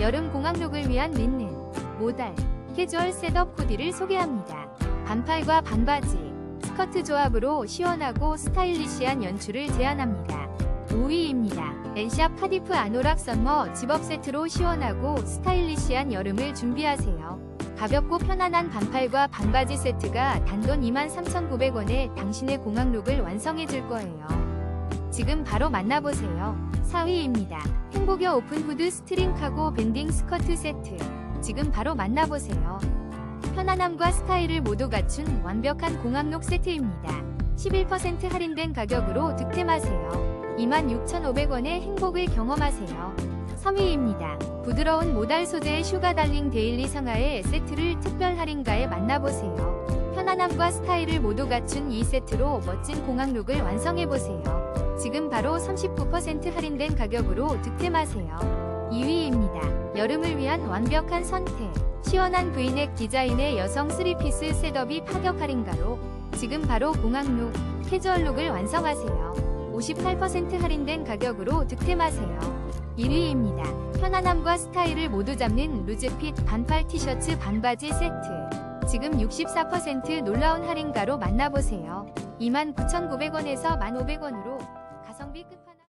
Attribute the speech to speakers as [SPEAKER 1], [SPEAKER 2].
[SPEAKER 1] 여름 공항룩을 위한 린넨, 모달, 캐주얼 셋업 코디를 소개합니다. 반팔과 반바지, 스커트 조합으로 시원하고 스타일리시한 연출을 제안합니다. 5위입니다. 엔샵 카디프 아노락 썸머 집업 세트로 시원하고 스타일리시한 여름을 준비하세요. 가볍고 편안한 반팔과 반바지 세트가 단돈 23,900원에 당신의 공항룩을 완성해줄 거예요. 지금 바로 만나보세요. 4위입니다. 행복여 오픈 후드 스트링 카고 밴딩 스커트 세트. 지금 바로 만나보세요. 편안함과 스타일을 모두 갖춘 완벽한 공항룩 세트입니다. 11% 할인된 가격으로 득템하세요. 26,500원의 행복을 경험하세요. 3위입니다. 부드러운 모달 소재의 슈가 달링 데일리 상하의 세트를 특별 할인가에 만나보세요. 편안함과 스타일을 모두 갖춘 이 세트로 멋진 공항룩을 완성해보세요. 지금 바로 39% 할인된 가격으로 득템하세요. 2위입니다. 여름을 위한 완벽한 선택. 시원한 브이넥 디자인의 여성 3피스 셋업이 파격 할인가로 지금 바로 공항룩, 캐주얼룩을 완성하세요. 58% 할인된 가격으로 득템하세요. 1위입니다. 편안함과 스타일을 모두 잡는 루즈핏 반팔 티셔츠 반바지 세트. 지금 64% 놀라운 할인가로 만나보세요. 29,900원에서 1,500원으로 가성비 끝판왕